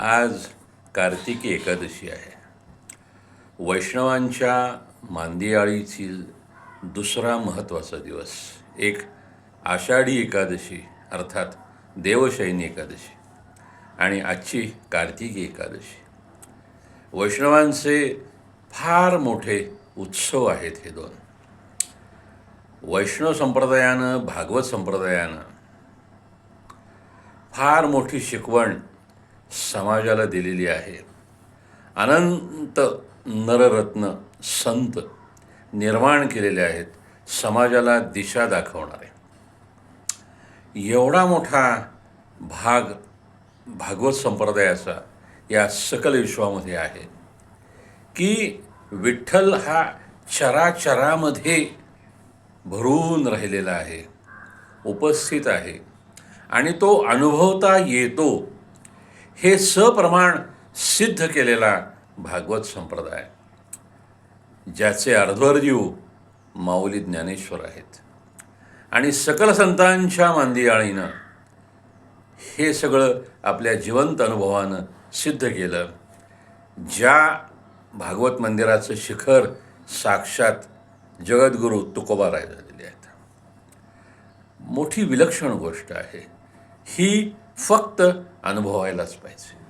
आज कार्तिकी एकादशी आहे. वैष्णवांच्या मांदियाळीतील दुसरा महत्त्वाचा दिवस एक आषाढी एकादशी अर्थात देवशयनी एकादशी आणि आजची कार्तिकी एकादशी. वैष्णवांचे फार मोठे उत्सव आहेत हे दोन. वैष्णव संप्रदायानं भागवत संप्रदायानं फार मोठी शिकवण समाजाला दिलेली आहे. अनंत नररत्न संत निर्माण केलेले आहेत. समाजाला दिशा दाखवणारे. एवढा मोठा भाग भागवत संप्रदायाचा या सकल विश्वामध्ये आहे की विठ्ठल हा चराचरामध्ये भरून राहिलेला आहे उपस्थित आहे आणि तो अनुभवता येतो हे सप्रमाण सिद्ध केलेला भागवत संप्रदाय ज्याचे अर्ध्वर्जीव माऊली ज्ञानेश्वर आहेत. आणि सकल संतांच्या मांदियाळीनं हे सगळं आपल्या जिवंत अनुभवानं सिद्ध केलं ज्या भागवत मंदिराचं शिखर साक्षात जगद्गुरू तुकोबाराय झालेले आहेत. मोठी विलक्षण गोष्ट आहे. ही फक्त अनुभवायलाच पाहिजे.